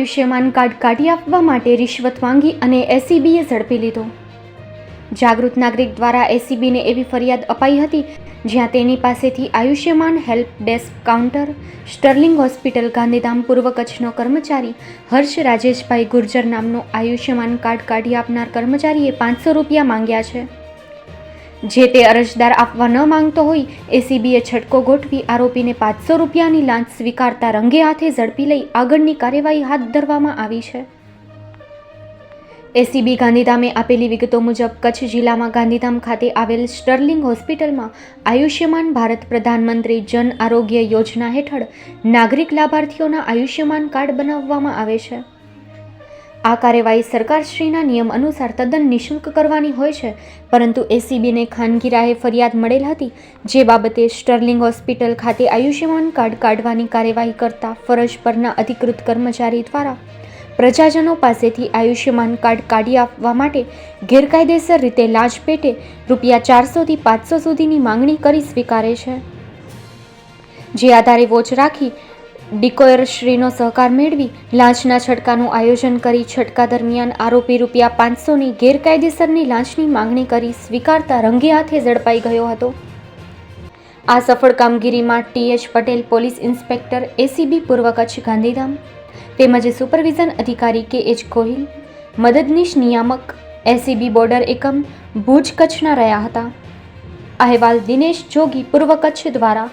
Ayushman card કાઢી આપવા માટે રિશ્વત માંગી અને એસીબીએ ઝડપી લીધો. જાગૃત નાગરિક દ્વારા એસીબીને એવી ફરિયાદ અપાઈ હતી, જ્યાં તેની પાસેથી Ayushman help desk counter, Sterling hospital, Gandhidham પૂર્વ કચ્છનો કર્મચારી, હર્ષ રાજેશભાઈ ગુર્જર નામનો આયુષ્યમાન કાર્ડ કાઢી આપનાર કર્મચારીએ પાંચસો રૂપિયા માંગ્યા છે. જે તે અરજદાર આપવા ન માંગતો હોય, એસીબીએ છટકો ગોઠવી આરોપીને પાંચસો રૂપિયાની લાંચ સ્વીકારતા રંગે હાથે ઝડપી લઈ આગળની કાર્યવાહી હાથ ધરવામાં આવી છે. એસીબી ગાંધીધામે આપેલી વિગતો મુજબ કચ્છ જિલ્લામાં ગાંધીધામ ખાતે આવેલ સ્ટર્લિંગ હોસ્પિટલમાં આયુષ્યમાન ભારત પ્રધાનમંત્રી જન આરોગ્ય યોજના હેઠળ નાગરિક લાભાર્થીઓના આયુષ્યમાન કાર્ડ બનાવવામાં આવે છે. આ કાર્યવાહી સરકારશ્રીના નિયમ અનુસાર તદ્દન નિઃશુલ્ક કરવાની હોય છે, પરંતુ એસીબીને ખાનગી રાહે ફરિયાદ મળેલ હતી, જે બાબતે સ્ટર્લિંગ હોસ્પિટલ ખાતે આયુષ્યમાન કાર્ડ કાઢવાની કાર્યવાહી કરતા ફરજ પરના અધિકૃત કર્મચારી દ્વારા પ્રજાજનો પાસેથી આયુષ્યમાન કાર્ડ કાઢી આપવા માટે ગેરકાયદેસર રીતે લાંચ પેટે રૂપિયા ચારસોથી પાંચસો સુધીની માંગણી કરી સ્વીકારે છે. જે આધારે વોચ રાખી ડિકોયરશ્રીનો સહકાર મેળવી લાંચના છટકાનું આયોજન કરી છટકા દરમિયાન આરોપી રૂપિયા પાંચસોની ગેરકાયદેસરની લાંચની માંગણી કરી સ્વીકારતા રંગે હાથે ઝડપાઈ ગયો હતો. આ સફળ કામગીરીમાં TH Patel, police inspector, ACB, પૂર્વ કચ્છ, ગાંધીધામ તેમજ સુપરવિઝન અધિકારી કે એચ ગોહિલ, મદદનીશ નિયામક, એસીબી બોર્ડર એકમ, ભુજ કચ્છના રહ્યા હતા. અહેવાલ દિનેશ જોગી, પૂર્વ કચ્છ દ્વારા